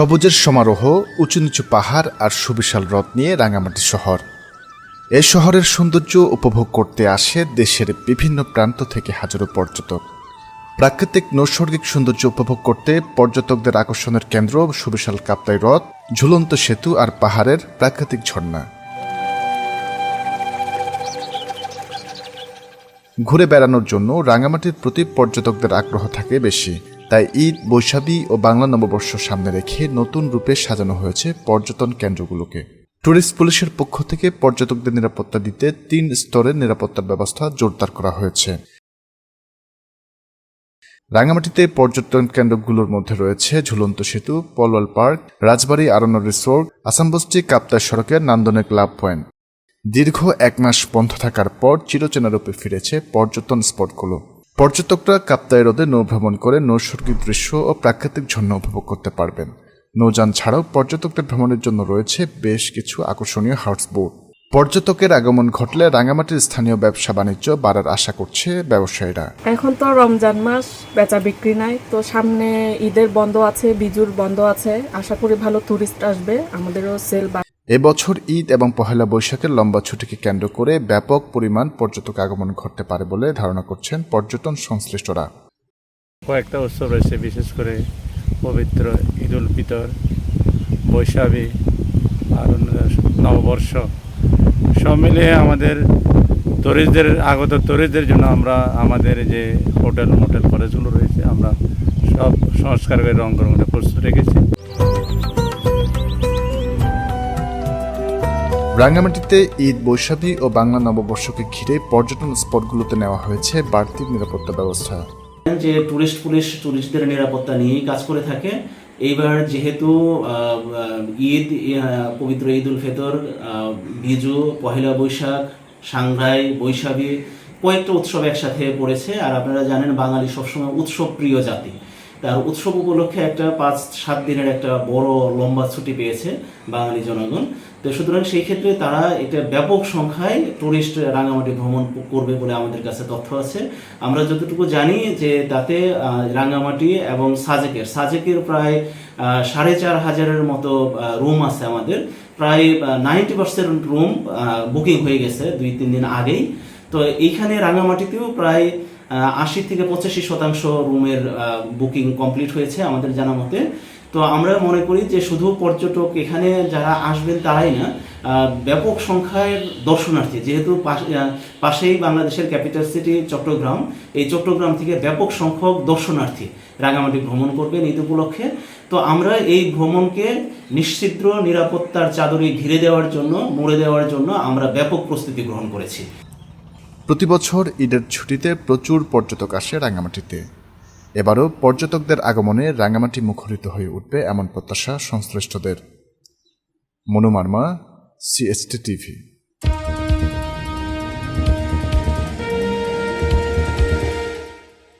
সবুজের সমারোহ, উঁচু নিচু পাহাড় আর সুবিশাল হ্রদ নিয়ে রাঙামাটি শহর। এ শহরের সৌন্দর্য উপভোগ করতে আসে দেশের বিভিন্ন প্রান্ত থেকে হাজারো পর্যটক। প্রাকৃতিক নৈসর্গিক সৌন্দর্য উপভোগ করতে পর্যটকদের আকর্ষণের কেন্দ্র সুবিশাল কাপ্তাই হ্রদ, ঝুলন্ত সেতু আর পাহাড়ের প্রাকৃতিক ঝর্ণা। ঘুরে বেড়ানোর জন্য রাঙামাটির প্রতি পর্যটকদের আগ্রহ থাকে বেশি। তাই ঈদ, বৈশাখী ও বাংলা নববর্ষ সামনে রেখে নতুন রূপে সাজানো হয়েছে পর্যটন কেন্দ্রগুলোকে। ট্যুরিস্ট পুলিশের পক্ষ থেকে পর্যটকদের নিরাপত্তা দিতে তিন স্তরের নিরাপত্তার ব্যবস্থা জোরদার করা হয়েছে। রাঙামাটিতে পর্যটন কেন্দ্রগুলোর মধ্যে রয়েছে ঝুলন্ত সেতু পলওয়াল পার্ক, রাজবাড়ী আরণ্য রিসোর্ট, আসামবস্তি কাপ্তাই সড়কের নান্দনিক ক্লাব পয়েন্ট। দীর্ঘ এক মাস বন্ধ থাকার পর চিরচেনা রূপে ফিরেছে পর্যটন স্পটগুলো। পর্যটকরা কাপ্তাই হ্রদে নৌভ্রমণ করে নৈসর্গিক দৃশ্য ও প্রাকৃতিক ঝর্ণা উপভোগ করতে পারবেন। নৌযান ছাড়াও পর্যটকদের ভ্রমণের জন্য রয়েছে বেশ কিছু আকর্ষণীয় হাউসবোট পর্যটকের আগমন ঘটলে রাঙামাটির স্থানীয় ব্যবসা বাণিজ্য বাড়ার আশা করছে ব্যবসায়ীরা। এখন তো রমজান মাস, বেচা বিক্রি নাই, তো সামনে ঈদের বন্ধ আছে, বিজুর বন্ধ আছে। আশা করি ভালো টুরিস্ট আসবে, আমাদেরও সেল এবছর ঈদ এবং পহেলা বৈশাখের লম্বা ছুটিকে কেন্দ্র করে ব্যাপক পরিমাণ পর্যটক আগমন ঘটতে পারে বলে ধারণা করছেন পর্যটন সংশ্লিষ্টরা। কয়েকটা উৎসব রয়েছে, বিশেষ করে পবিত্র ঈদ উল ফিতর, বৈশাখী আর নববর্ষ। সব মিলিয়ে আমাদের টুরিস্টদের আগত টুরিস্টদের জন্য আমরা আমাদের যে হোটেল, মোটেল, কলেজগুলো রয়েছে, আমরা সব সংস্কার করে রং করতে প্রস্তুত রেখেছি। রাঙ্গামাটিতে ঈদ, বৈশাখী ও বাংলা নববর্ষকে ঘিরে পর্যটন স্পটগুলোতে নেওয়া হয়েছে বাড়তি নিরাপত্তা ব্যবস্থা। যে টুরিস্ট পুলিশ টুরিস্টদের নিরাপত্তা নিয়েই কাজ করে থাকে, এইবার যেহেতু ঈদ পবিত্র ঈদ উল ফিতর বিজু, পহেলা বৈশাখ, সাংঘাই, বৈশাখী, কয়েকটা উৎসব একসাথে পড়েছে। আর আপনারা জানেন, বাঙালি সবসময় উৎসব প্রিয় জাতি। তার উৎসব উপলক্ষে একটা পাঁচ, সাত দিনের একটা বড় লম্বা ছুটি পেয়েছে বাঙালি জনগণ। তো সুতরাং সেই ক্ষেত্রে তারা এটা ব্যাপক সংখ্যায় টুরিস্ট রাঙামাটি ভ্রমণ করবে বলে আমাদের কাছে তথ্য আছে। আমরা যতটুকু জানি যে তাতে রাঙামাটি এবং সাজেকের সাজেকের প্রায় সাড়ে চার হাজারের মতো রুম আছে আমাদের। প্রায় নাইনটি পার্সেন্ট রুম বুকিং হয়ে গেছে দুই, তিন দিন আগেই। তো এইখানে রাঙামাটিতেও প্রায় আশি থেকে পঁচাশি শতাংশ রুমের বুকিং কমপ্লিট হয়েছে আমাদের জানা মতে। তো আমরা মনে করি যে শুধু পর্যটক এখানে যারা আসবেন তারাই না ব্যাপক সংখ্যায় দর্শনার্থী, যেহেতু পাশ- পাশেই বাংলাদেশের ক্যাপিটাল সিটি চট্টগ্রাম, এই চট্টগ্রাম থেকে ব্যাপক সংখ্যক দর্শনার্থী রাঙামাটি ভ্রমণ করবেন ঈদ উপলক্ষে। তো আমরা এই ভ্রমণকে নিশ্চিদ্র নিরাপত্তার চাদরে ঘিরে দেওয়ার জন্য, মুড়ে দেওয়ার জন্য আমরা ব্যাপক প্রস্তুতি গ্রহণ করেছি। প্রতি বছর ঈদের ছুটিতে প্রচুর পর্যটক আসে রাঙামাটিতে। এবারও পর্যটকদের আগমনে রাঙামাটি মুখরিত হয়ে উঠবে এমন প্রত্যাশা সংশ্লিষ্টদের। মনোমার্মা সিএসটি টিভি